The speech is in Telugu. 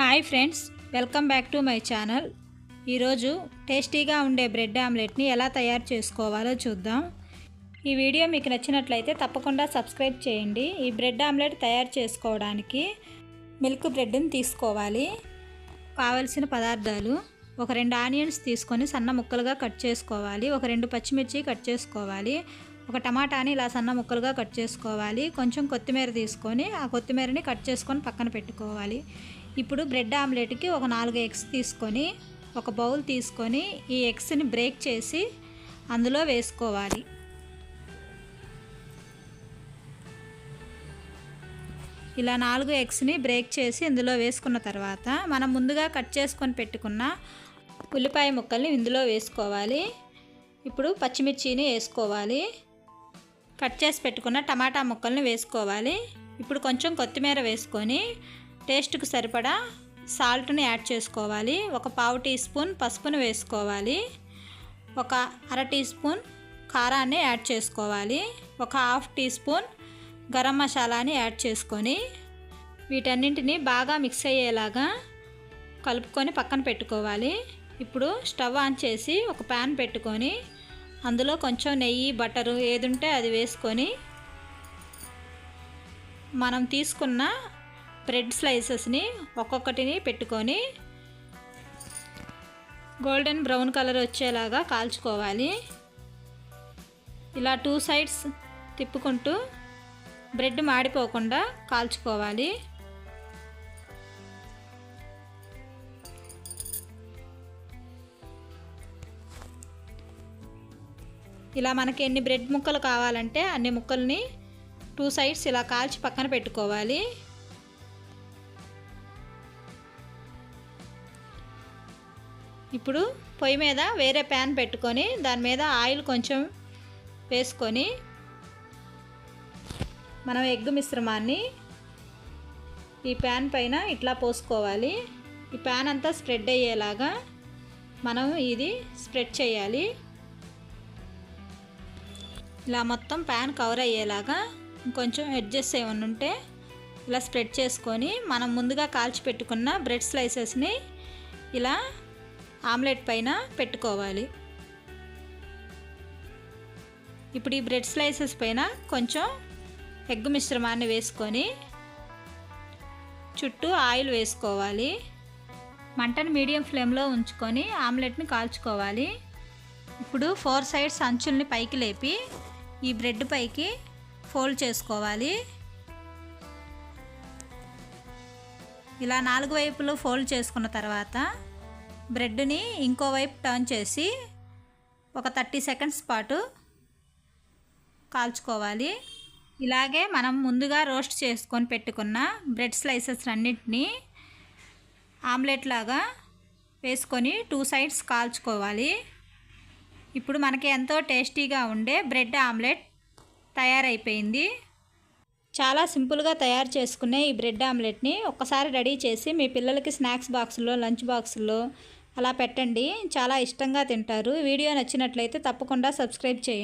Hi friends welcome back to my channel ఈరోజు టేస్టీగా ఉండే బ్రెడ్ ఆమ్లెట్ని ఎలా తయారు చేసుకోవాలో చూద్దాం. ఈ వీడియో మీకు నచ్చినట్లయితే తప్పకుండా సబ్స్క్రైబ్ చేయండి. ఈ బ్రెడ్ ఆమ్లెట్ తయారు చేసుకోవడానికి మిల్క్ బ్రెడ్ని తీసుకోవాలి. కావలసిన పదార్థాలు ఒక రెండు ఆనియన్స్ తీసుకొని సన్న ముక్కలుగా కట్ చేసుకోవాలి. ఒక రెండు పచ్చిమిర్చి కట్ చేసుకోవాలి. ఒక టమాటాని ఇలా సన్న ముక్కలుగా కట్ చేసుకోవాలి. కొంచెం కొత్తిమీర తీసుకొని ఆ కొత్తిమీరని కట్ చేసుకొని పక్కన పెట్టుకోవాలి. ఇప్పుడు బ్రెడ్ ఆమ్లెట్కి ఒక నాలుగు ఎగ్స్ తీసుకొని ఒక బౌల్ తీసుకొని ఈ ఎగ్స్ని బ్రేక్ చేసి అందులో వేసుకోవాలి. ఇలా నాలుగు ఎగ్స్ని బ్రేక్ చేసి ఇందులో వేసుకున్న తర్వాత మనం ముందుగా కట్ చేసుకొని పెట్టుకున్న ఉల్లిపాయ ముక్కల్ని ఇందులో వేసుకోవాలి. ఇప్పుడు పచ్చిమిర్చిని వేసుకోవాలి. కట్ చేసి పెట్టుకున్న టమాటా ముక్కల్ని వేసుకోవాలి. ఇప్పుడు కొంచెం కొత్తిమీర వేసుకొని టేస్ట్కి సరిపడా సాల్ట్ని యాడ్ చేసుకోవాలి. ఒక పావు టీ స్పూన్ పసుపును వేసుకోవాలి. ఒక అర టీ స్పూన్ కారాన్ని యాడ్ చేసుకోవాలి. ఒక హాఫ్ టీ స్పూన్ గరం మసాలాని యాడ్ చేసుకొని వీటన్నింటిని బాగా మిక్స్ అయ్యేలాగా కలుపుకొని పక్కన పెట్టుకోవాలి. ఇప్పుడు స్టవ్ ఆన్ చేసి ఒక ప్యాన్ పెట్టుకొని అందులో కొంచెం నెయ్యి బటరు ఏది ఉంటే అది వేసుకొని మనం తీసుకున్న బ్రెడ్ స్లైసెస్ని ఒక్కొక్కటిని పెట్టుకొని గోల్డెన్ బ్రౌన్ కలర్ వచ్చేలాగా కాల్చుకోవాలి. ఇలా టూ సైడ్స్ తిప్పుకుంటూ బ్రెడ్ మాడిపోకుండా కాల్చుకోవాలి. ఇలా మనకి ఎన్ని బ్రెడ్ ముక్కలు కావాలంటే అన్ని ముక్కల్ని టూ సైడ్స్ ఇలా కాల్చి పక్కన పెట్టుకోవాలి. ఇప్పుడు పొయ్యి మీద వేరే ప్యాన్ పెట్టుకొని దాని మీద ఆయిల్ కొంచెం వేసుకొని మనం ఎగ్ మిశ్రమాన్ని ఈ ప్యాన్ పైన ఇట్లా పోసుకోవాలి. ఈ ప్యాన్ అంతా స్ప్రెడ్ అయ్యేలాగా మనం ఇది స్ప్రెడ్ చేయాలి. ఇలా మొత్తం ప్యాన్ కవర్ అయ్యేలాగా ఇంకొంచెం అడ్జస్ట్ ఏమన్నా ఉంటే ఇలా స్ప్రెడ్ చేసుకొని మనం ముందుగా కాల్చి పెట్టుకున్న బ్రెడ్ స్లైసెస్ని ఇలా ఆమ్లెట్ పైన పెట్టుకోవాలి. ఇప్పుడు ఈ బ్రెడ్ స్లైసెస్ పైన కొంచెం ఎగ్ మిశ్రమాన్ని వేసుకొని చుట్టూ ఆయిల్ వేసుకోవాలి. మంటను మీడియం ఫ్లేమ్లో ఉంచుకొని ఆమ్లెట్ని కాల్చుకోవాలి. ఇప్పుడు ఫోర్ సైడ్స్ అంచుల్ని పైకి లేపి ఈ బ్రెడ్ పైకి ఫోల్డ్ చేసుకోవాలి. ఇలా నాలుగు వైపులు ఫోల్డ్ చేసుకున్న తర్వాత బ్రెడ్ని ఇంకో వైపు టర్న్ చేసి ఒక థర్టీ సెకండ్స్ పాటు కాల్చుకోవాలి. ఇలాగే మనం ముందుగా రోస్ట్ చేసుకొని పెట్టుకున్న బ్రెడ్ స్లైసెస్ అన్నింటినీ ఆమ్లెట్ లాగా వేసుకొని టూ సైడ్స్ కాల్చుకోవాలి. ఇప్పుడు మనకి ఎంతో టేస్టీగా ఉండే బ్రెడ్ ఆమ్లెట్ తయారైపోయింది. చాలా సింపుల్గా తయారు చేసుకునే ఈ బ్రెడ్ ఆమ్లెట్ని ఒక్కసారి రెడీ చేసి మీ పిల్లలకి స్నాక్స్ బాక్సుల్లో లంచ్ బాక్సుల్లో అలా పెట్టండి. చాలా ఇష్టంగా తింటారు. వీడియో నచ్చినట్లయితే తప్పకుండా సబ్స్క్రైబ్ చేయండి.